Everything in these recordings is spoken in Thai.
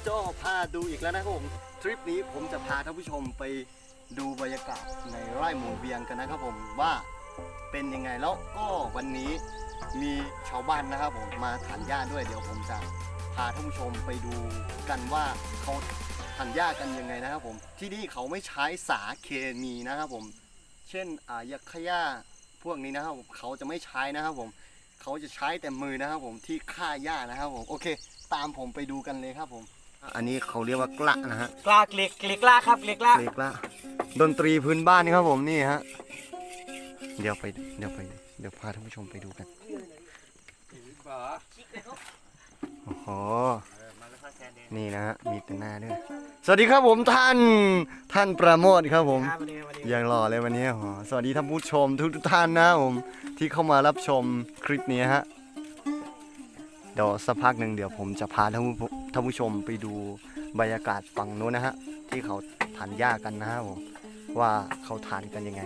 กับโจพาดูอีกแล้วนะครับผมทริปนี้ผมจะพาท่านผู้ชมไปดูบรรยากาศในไร่หมูเวียงกันนะครับผมว่าเป็นยังไงแล้วก็วันนี้มีชาวบ้านนะครับผมมาถานหญ้าด้วยเดี๋ยวผมจะพาท่านผู้ชมไปดูกันว่าเขาถานหญ้ากันยังไงนะครับผมที่นี่เขาไม่ใช้สารเคมีนะครับผม เช่นอ่ายาขย่าพวกนี้นะครับผมเขาจะไม่ใช้นะครับผมเขาจะใช้แต่มือนะครับผมที่ฆ่าหญ้านะครับผมโอเค ตามผมไปดูกันเลยครับผม อันนี้เขาเรียกว่ากละนะฮะกลากเกล็กเกล็กลากครับเกล็กลากเรียกละดนตรีพื้นบ้านครับผมนี่ฮะเดี๋ยวไปเดี๋ยวไปเดี๋ยวพาท่านผู้ชมไปดูกันโอ้โหนี่นะฮะมีแต่หน้าด้วยสวัสดีครับผมท่านท่านประโมทครับผมครับวันนี้วันนี้ยังหล่อเลยวันนี้อ๋อสวัสดีท่านผู้ชมทุกทุกๆท่านนะผมที่เข้ามารับชมคลิปนี้ฮะเดี๋ยวสักพักหนึ่งเดี๋ยวผมจะพาท่านผู้ ท่านผู้ชมไปดูบรรยากาศฝั่งนู้นนะฮะ ที่เขาทานหญ้ากันนะผมว่าเขาทานกันยังไง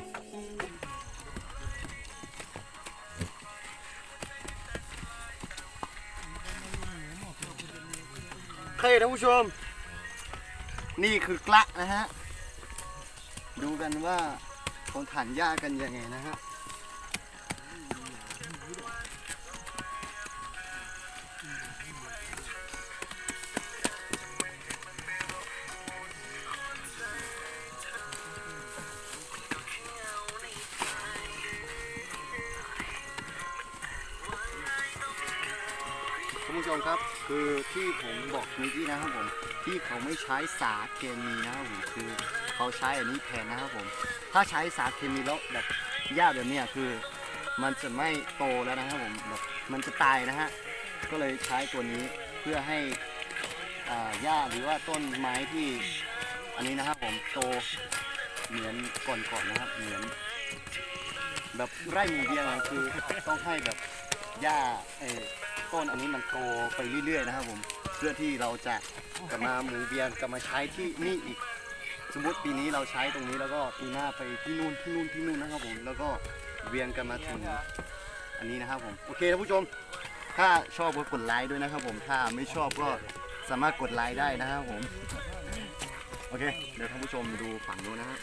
โอเคท่านผู้ชม นี่คือกละนะฮะ ดูกันว่าเขาฐานหญ้ากันยังไงนะฮะ ท่านผู้ชมครับ คือที่ผมบอกเมื่อกี้นะครับผมที่เขาไม่ใช้สารเคมีนะครับผมคือเขาใช้อันนี้แทนนะครับผม ถ้าใช้สารเคมีแล้วแบบหญ้าแบบนี้คือ มันจะไม่โตแล้วนะครับผมแบบมันจะตายนะฮะก็เลยใช้ตัวนี้เพื่อให้อ่าหญ้าหรือว่าต้นไม้ที่อันนี้นะครับผมโตเหมือนก่อนๆนะครับเหมือนแบบไร่หมูเบียงอะคือต้องให้แบบหญ้าเอ่อ ต้นอันนี้มันโตไปเรื่อยๆนะครับผมเพื่อที่เราจะกลับมาหมูเบียงกลับมาใช้ที่นี่อีก สมมติปีนี้เราใช้ตรงนี้แล้วก็ปีหน้าไปที่นู่นที่นู่นที่นู่นนะครับผมแล้วก็เวียนกันมาถึงอันนี้นะครับผมโอเคท่านผู้ชม ถ้าชอบก็กดไลค์ด้วยนะครับผมถ้าไม่ชอบก็สามารถกดไลค์ได้นะครับผมโอเคเดี๋ยวท่านผู้ชมดูฝั่งนู้นนะฮะ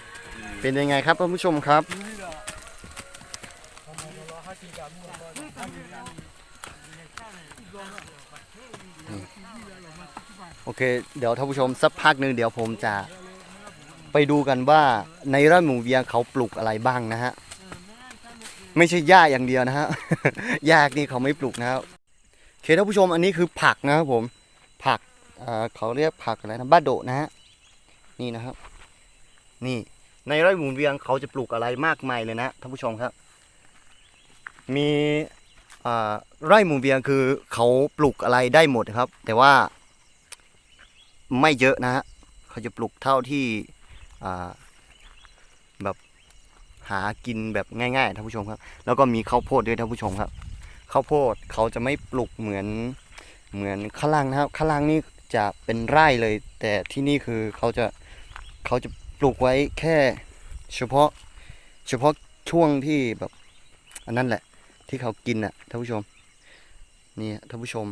เป็นยังไงครับท่านผู้ชมครับ โอเค เดี๋ยวท่านผู้ชมสักพักหนึ่งเดี๋ยวผมจะไปดูกันว่าในไร่หมูเวียงเขาปลูกอะไรบ้างนะฮะ ไม่ใช่หญ้าอย่างเดียวนะฮะหญ้านี่เขาไม่ปลูกนะครับโอเคท่านผู้ชมอันนี้คือผักนะครับผมผักเเขาเรียกผักอะไรนะบ้าโดนะฮะนี่นะครับ นี่ในไร่หมูเวียงเขาจะปลูกอะไรมากมายเลยนะท่านผู้ชมครับ มี ไร่หมูเวียงคือเขาปลูกอะไรได้หมดครับ แต่ว่าไม่เยอะนะฮะเขาจะปลูกเท่าที่แบบหากินแบบง่ายๆท่านผู้ชมครับ แล้วก็มีข้าวโพดด้วยท่านผู้ชมครับข้าวโพดเขาจะไม่ปลูกเหมือนเหมือนข้างล่างนะครับข้างล่างนี่จะเป็นไร่เลย แต่ที่นี่คือเขาจะเขาจะปลูกไว้แค่เฉพาะเฉพาะช่วงที่แบบอันนั้นแหละ ที่เขากินอะท่านผู้ชมนี่ท่านผู้ชม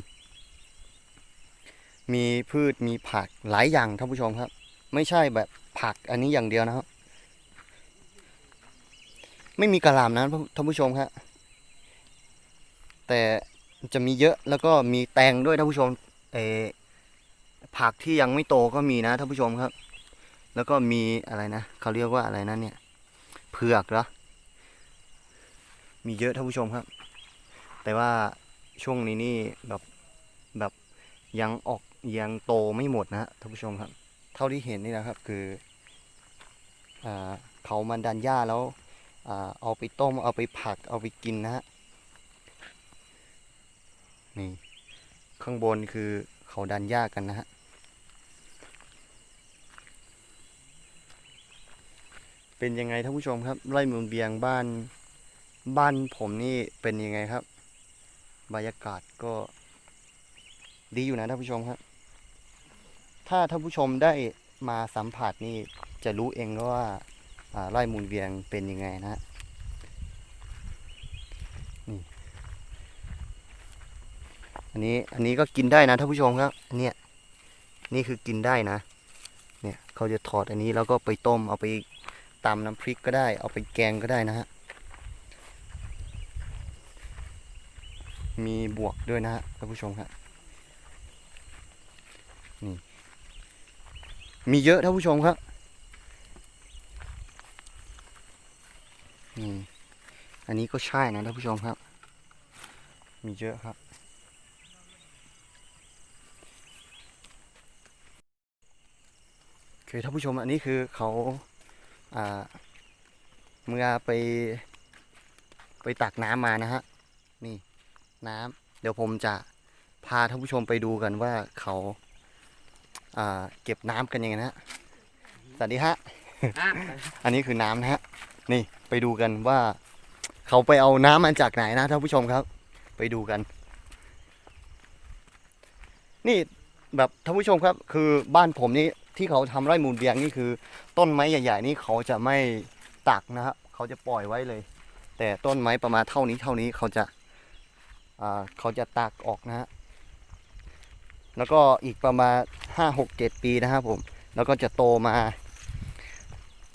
มีพืชมีผักหลายอย่างท่านผู้ชมครับ ไม่ใช่แบบผักอันนี้อย่างเดียวนะครับ ไม่มีกระหล่ำนะท่านผู้ชมครับแต่จะมีเยอะแล้วก็มีแตงด้วยท่านผู้ชมเออผักที่ยังไม่โตก็มีนะท่านผู้ชมครับ แล้วก็มีอะไรนะเขาเรียกว่าอะไรนะเนี่ยเผือกเหรอ มีเยอะท่านผู้ชมครับ แต่ว่าช่วงนี้นี่แบบแบบยังออกยังโตไม่หมดนะฮะท่านผู้ชมครับ เท่าที่เห็นนี่นะครับคืออเขามันดันหญ้าแล้วอเอาไปต้มเอาไปผักเอาไปกินนะฮะนี่ข้างบนคือเขาดันหญ้ากันนะฮะเป็นยังไงท่านผู้ชมครับไร่เมืองเบียงบ้าน บ้านผมนี่เป็นยังไงครับ บรรยากาศก็ดีอยู่นะท่านผู้ชมครับถ้าท่านผู้ชมได้มาสัมผัสนี่จะรู้เองว่าไร่มูลเวียงเป็นยังไงนะฮะนี่อันนี้อันนี้ก็กินได้นะท่านผู้ชมครับอันเนี้ยนี่คือกินได้นะ เนี่ยเขาจะถอดอันนี้แล้วก็ไปต้มเอาไปตำน้ำพริกก็ได้ เอาไปแกงก็ได้นะฮะ มีบวกด้วยนะฮะท่านผู้ชมครับนี่มีเยอะท่านผู้ชมครับนี่อันนี้ก็ใช่นะท่านผู้ชมครับ มีเยอะครับ คือท่านผู้ชมอันนี้คือเขาอ่าเมื่อไปไปตักน้ำมานะฮะ นี่ น้ำเดี๋ยวผมจะพาท่านผู้ชมไปดูกันว่าเขาอ่าเก็บน้ำกันยังไงนะฮะสวัสดีฮะ อันนี้คือน้ำนะฮะ นี่ไปดูกันว่า เขาไปเอาน้ำมาจากไหนนะท่านผู้ชมครับ ไปดูกัน นี่แบบท่านผู้ชมครับ คือบ้านผมนี่ที่เขาทำไร่มูลเบียงนี่คือ ต้นไม้ใหญ่ๆนี่เขาจะไม่ตักนะครับเขาจะปล่อยไว้เลย แต่ต้นไม้ประมาณเท่านี้เท่านี้เขาจะอ่า เขาจะตักออกนะฮะแล้วก็อีกประมาณห้าหกเจ็ดปีนะครับผม แล้วก็จะโตมา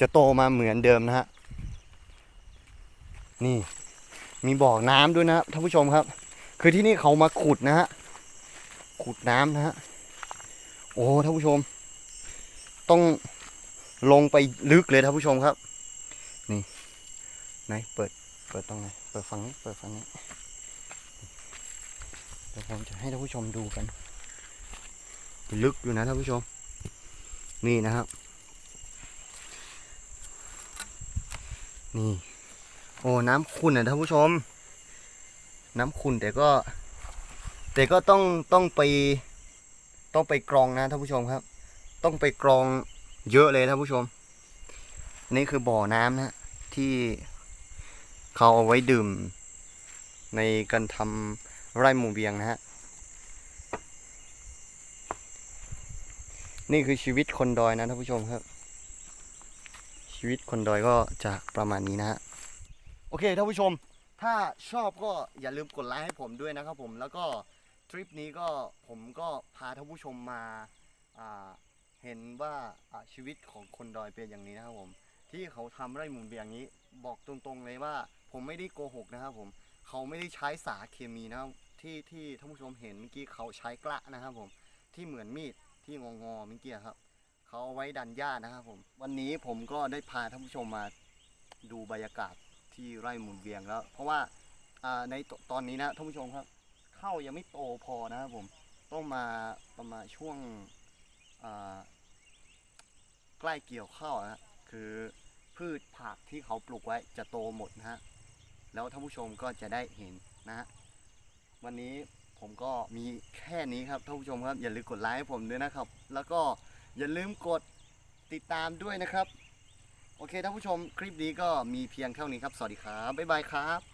จะโตมาเหมือนเดิมนะฮะนี่มีบ่อน้ำด้วยนะครับท่านผู้ชมครับ คือที่นี่เขามาขุดนะฮะขุดน้ำนะฮะโอ้ท่านผู้ชม ต้องลงไปลึกเลยท่านผู้ชมครับ นี่ไหนเปิดเปิดตรงไหนเปิดฝั่งนี้เปิดฝั่งนี้ ดี๋ยวผมจะให้ท่านผู้ชมดูกัน ลึกอยู่นะท่านผู้ชม นี่นะครับ นี่ โอ้น้ำขุ่นนะท่านผู้ชม น้ำขุ่นแต่ก็ แต่ก็ต้องต้องไป ต้องไปกรองนะท่านผู้ชมครับ ต้องไปกรองเยอะเลยท่านผู้ชม นี่คือบ่อน้ำนะที่เขาเอาไว้ดื่ม ในการทำ ไร่หมู่เบียงนะฮะ นี่คือชีวิตคนดอยนะท่านผู้ชมครับ ชีวิตคนดอยก็จะประมาณนี้นะฮะ โอเคท่านผู้ชม ถ้าชอบก็อย่าลืมกดไลค์ให้ผมด้วยนะครับผม แล้วก็ทริปนี้ก็ผมก็พาท่านผู้ชมมาเห็นว่าชีวิตของคนดอยเป็นอย่างนี้นะครับผม ที่เขาทำไร่หมุนเบียงนี้ บอกตรงๆเลยว่า ผมไม่ได้โกหกนะครับผม เขาไม่ได้ใช้สารเคมีนะครับ ที่ที่ท่านผู้ชมเห็นเมื่อกี้เขาใช้กระนะครับผมที่เหมือนมีดที่งองอๆเมื่อกี้ครับเขาเอาไว้ดันหญ้านะครับผมวันนี้ผมก็ได้พาท่านผู้ชมมาดูบรรยากาศที่ไร่หมุนเวียงแล้ว เพราะว่าในตตอนนี้นะท่านผู้ชมครับข้าวยังไม่โตพอนะครับผมต้องมาประมาณช่วงใกล้เกี่ยวข้าวนะคือพืชผักที่เขาปลูกไว้จะโตหมดนะฮะแล้วท่านผู้ชมก็จะได้เห็นนะฮะ วันนี้ผมก็มีแค่นี้ครับท่านผู้ชมครับ อย่าลืมกดไลค์ให้ผมด้วยนะครับ แล้วก็อย่าลืมกดติดตามด้วยนะครับ โอเคท่านผู้ชมคลิปนี้ก็มีเพียงเท่านี้ครับ สวัสดีครับบ๊ายบายครับ